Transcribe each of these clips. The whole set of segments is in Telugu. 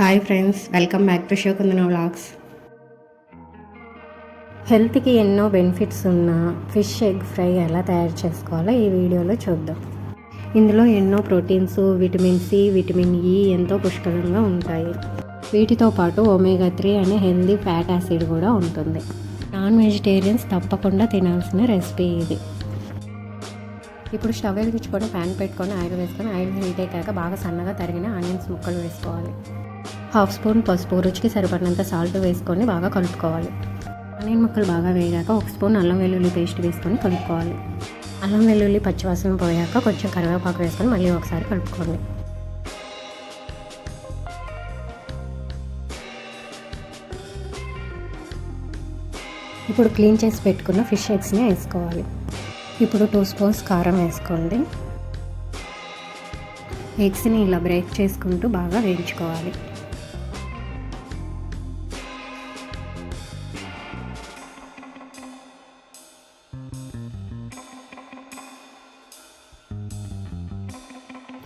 Hi friends welcome back to షోకుందన vlogs హెల్త్కి ఎన్నో బెనిఫిట్స్ ఉన్న ఫిష్ ఎగ్ ఫ్రై ఎలా తయారు చేసుకోవాలో ఈ వీడియోలో చూద్దాం. ఇందులో ఎన్నో proteins vitamin C vitamin E ఎంతో పుష్కలంగా ఉంటాయి. వీటితో పాటు ఒమేగా త్రీ అనే హెల్దీ ఫ్యాట్ యాసిడ్ కూడా ఉంటుంది. నాన్ వెజిటేరియన్స్ తప్పకుండా తినాల్సిన రెసిపీ ఇది. ఇప్పుడు స్టవ్ వెలిగించుకొని ప్యాన్ పెట్టుకొని ఆయిల్ వేసుకొని ఆయిల్ హీట్ అయ్యాక బాగా సన్నగా తరిగిన ఆనియన్స్ ముక్కలు వేసుకోవాలి. హాఫ్ స్పూన్ పసుపు రుచికి సరిపడినంత సాల్ట్ వేసుకొని బాగా కలుపుకోవాలి. ఆనియన్ ముక్కలు బాగా వేగాక ఒక స్పూన్ అల్లం వెల్లుల్లి పేస్ట్ వేసుకొని కలుపుకోవాలి. అల్లం వెల్లుల్లి పచ్చివాసన పోయాక కొంచెం కరివేపాకు వేసుకొని మళ్ళీ ఒకసారి కలుపుకోండి. ఇప్పుడు క్లీన్ చేసి పెట్టుకున్న ఫిష్ ఎగ్స్ని వేసుకోవాలి. ఇప్పుడు టూ స్పూన్స్ కారం వేసుకోండి. ఎగ్స్ని ఇలా బ్రేక్ చేసుకుంటూ బాగా వేయించుకోవాలి.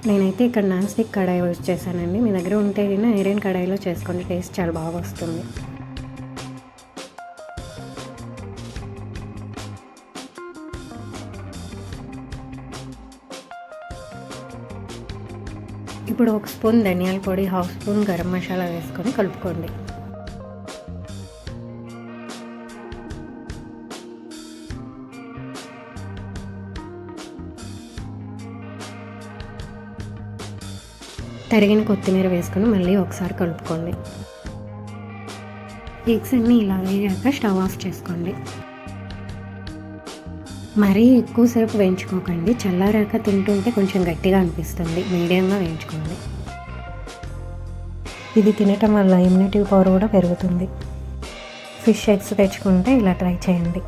నేనైతే ఇక్కడ నాన్ స్టిక్ కడాయి యూజ్ చేశానండి. మీ దగ్గర ఉంటే అయినా ఐరన్ కడాయిలో చేసుకోండి టేస్ట్ చాలా బాగా వస్తుంది. ఇప్పుడు ఒక స్పూన్ ధనియాల పొడి హాఫ్ స్పూన్ గరం మసాలా వేసుకొని కలుపుకోండి. తరిగిన కొత్తిమీర వేసుకొని మళ్ళీ ఒకసారి కలుపుకోండి. ఎగ్స్ అన్నీ ఇలా వేయాక స్టవ్ ఆఫ్ చేసుకోండి. మరీ ఎక్కువసేపు వేయించుకోకండి. చల్లారాక తింటుంటే కొంచెం గట్టిగా అనిపిస్తుంది. మీడియంగా వేయించుకోండి. ఇది తినటం వల్ల ఇమ్యూనిటీ పవర్ కూడా పెరుగుతుంది. ఫిష్ ఎగ్స్ తెచ్చుకుంటే ఇలా ట్రై చేయండి.